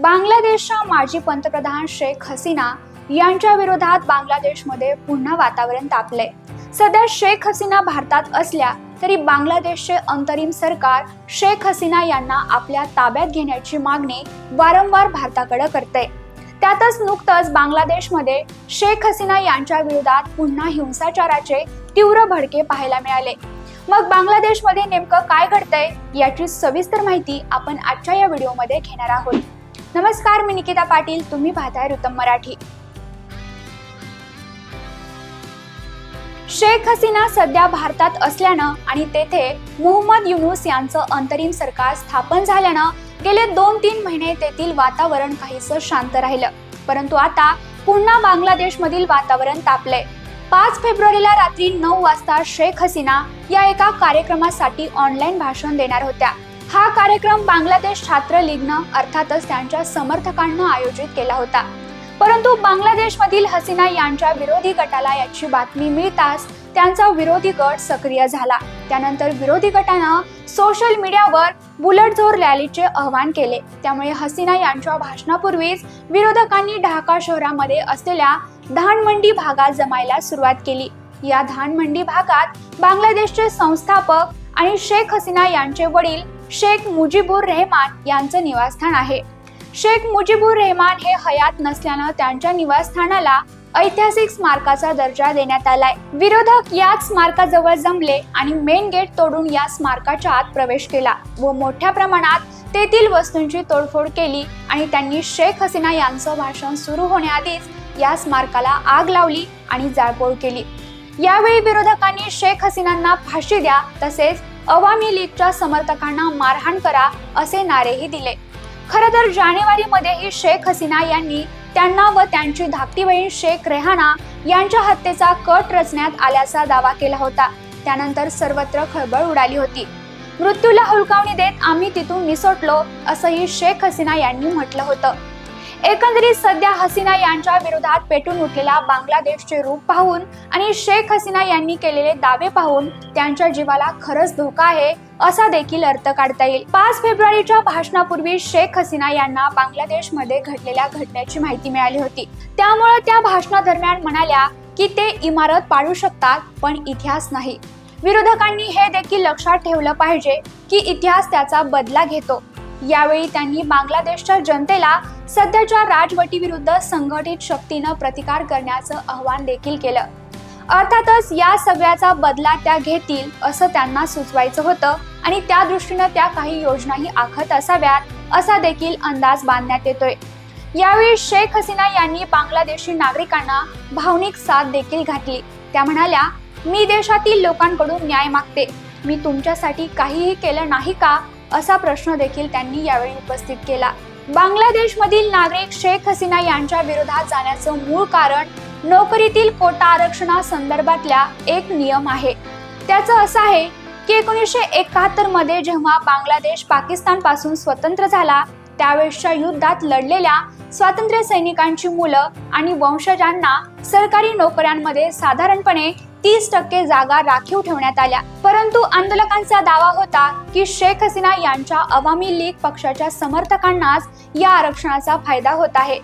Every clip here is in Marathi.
बांगलादेशच्या माजी पंतप्रधान शेख हसीना यांच्या विरोधात बांगलादेशमध्ये पुन्हा वातावरण तापले सध्या शेख हसीना भारतात असल्या तरी बांगलादेशचे अंतरिम सरकार शेख हसीना यांना आपल्या ताब्यात घेण्याची मागणी वारंवार भारताकडे करते त्यातच नुकतंच बांगलादेशमध्ये शेख हसीना यांच्या विरोधात पुन्हा हिंसाचाराचे तीव्र भडके पाहायला मिळाले. मग बांगलादेशमध्ये नेमकं काय घडतंय याची सविस्तर माहिती आपण आजच्या या व्हिडिओमध्ये घेणार आहोत. नमस्कार मी निकिता पाटील. तुम्ही पाहताय ऋतम मराठी. शेख हसीना सध्या भारतात असल्यानं आणि तेथे मुहम्मद युनुस यांचं अंतरिम सरकार स्थापन झाल्यानं गेले दोन तीन महिने तेथील वातावरण काहीसं शांत राहिलं. परंतु आता पुन्हा बांगलादेशमधील वातावरण तापलंय. पाच फेब्रुवारीला रात्री नऊ वाजता शेख हसीना या एका कार्यक्रमासाठी ऑनलाईन भाषण देणार होत्या. हा कार्यक्रम बांगलादेश छात्र लीगनं अर्थातच त्यांच्या समर्थकांना आयोजित केला होता. परंतु बांगलादेशमधील हसीना यांच्या विरोधी गटाला याची बातमी मिळताच त्यांचा विरोधी गट सक्रिय झाला. त्यानंतर विरोधी गटानं सोशल मीडियावर बुलेटझोर रॅलीचे आवाहन केले. त्यामुळे हसीना यांच्या भाषणापूर्वीच विरोधकांनी ढाका शहरामध्ये असलेल्या धानमंडी भागात जमायला सुरुवात केली. या धानमंडी भागात बांगलादेशचे संस्थापक आणि शेख हसीना यांचे वडील शेख मुजीबुर रेहमान यांचं निवासस्थान आहे. शेख मुजीबुर रेहमान हे हयात नसल्यानं त्यांच्या निवासस्थानाला ऐतिहासिक स्मारकाचा दर्जा देण्यात आलाय. विरोधक याच स्मारकाजवळ जमले आणि मेन गेट तोडून या स्मारकाच्या आत प्रवेश केला व मोठ्या प्रमाणात तेथील वस्तूंची तोडफोड केली आणि त्यांनी शेख हसीना यांचं भाषण सुरू होण्याआधीच या स्मारकाला आग लावली आणि जाळपोळ केली. यावेळी विरोधकांनी शेख हसीनांना फाशी द्या तसेच अवामी लीगच्या समर्थकांना मारहाण करा असे नारेही दिले. खर तर जानेवारीमध्येही शेख हसीना यांनी त्यांना व त्यांची धाकटी बहीण शेख रेहाना यांच्या हत्येचा कट रचण्यात आल्याचा दावा केला होता. त्यानंतर सर्वत्र खळबळ उडाली होती. मृत्यूला हुलकावणी देत आम्ही तिथून निसटलो असंही शेख हसीना यांनी म्हटलं होतं. एकंदरीत सध्या हसीना यांच्या विरोधात पेटून उठलेला बांगलादेशचे रूप पाहून आणि शेख हसीना यांनी केलेले दावे पाहून त्यांच्या जीवाला खरंच धोका आहे असा देखील अर्थ काढता येईल. पाच फेब्रुवारीच्या भाषणापूर्वी शेख हसीना यांना बांगलादेशमध्ये घडलेल्या घटनेची माहिती मिळाली होती. त्यामुळे त्या भाषणादरम्यान म्हणाल्या की ते इमारत पाडू शकतात पण इतिहास नाही. विरोधकांनी हे देखील लक्षात ठेवलं पाहिजे की इतिहास त्याचा बदला घेतो. यावेळी त्यांनी बांगलादेशच्या जनतेला सध्याच्या राजवटीविरुद्ध संघटित शक्तीनं प्रतिकार करण्याचं आवाहन देखील केलं. अर्थातच या सगळ्याचा बदला त्या घेतील असं त्यांना सुचवायचं होतं आणि त्या दृष्टीनं त्या काही योजनाही आखत असाव्यात असा देखील अंदाज बांधण्यात येतोय. यावेळी शेख हसीना यांनी बांगलादेशी नागरिकांना भावनिक साथ देखील घातली. त्या म्हणाल्या मी देशातील लोकांकडून न्याय मागते. मी तुमच्यासाठी काहीही केलं नाही का? असा प्रश्न देखील त्यांनी यावेळी उपस्थित केला. बांगलादेशमधील नागरिक शेख हसीना यांच्या विरोधात जाण्याचं मूळ कारण नोकरीतील कोटा आरक्षणासंदर्भातल्या एक नियम आहे. त्याचं असं आहे की एकोणीसशे एकाहत्तरमध्ये जेव्हा बांगलादेश पाकिस्तानपासून स्वतंत्र झाला त्यावेळेसच्या युद्धात लढलेल्या स्वातंत्र्य सैनिकांची मुलं आणि वंशजांना सरकारी नोकऱ्यांमध्ये साधारणपणे तीस टक्के जागा राखीव ठेवण्यात आल्या. परंतु आंदोलकांचा दावा होता की शेख हसीना यांच्या अवामी लीग पक्षाच्या समर्थकांनाच या आरक्षणाचा फायदा होत आहे.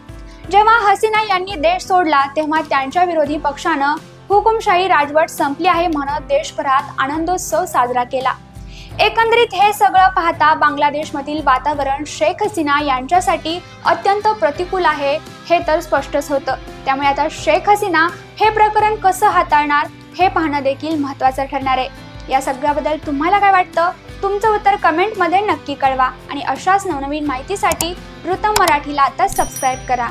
जेव्हा हसीना यांनी देश सोडला तेव्हा त्यांच्या विरोधी पक्षानं हुकुमशाही राजवट संपली आहे म्हणत देशभरात आनंदोत्सव साजरा केला. एकंदरीत हे सगळं पाहता बांगलादेशमधील वातावरण शेख हसीना यांच्यासाठी अत्यंत प्रतिकूल आहे हे तर स्पष्टच होतं. त्यामुळे आता शेख हसीना हे प्रकरण कसं हाताळणार हे पाहणं देखील महत्त्वाचं ठरणार आहे. या सगळ्याबद्दल तुम्हाला काय वाटतं? तुमचं उत्तर कमेंटमध्ये नक्की कळवा आणि अशाच नवनवीन माहितीसाठी ऋतम मराठीला आता सबस्क्राईब करा.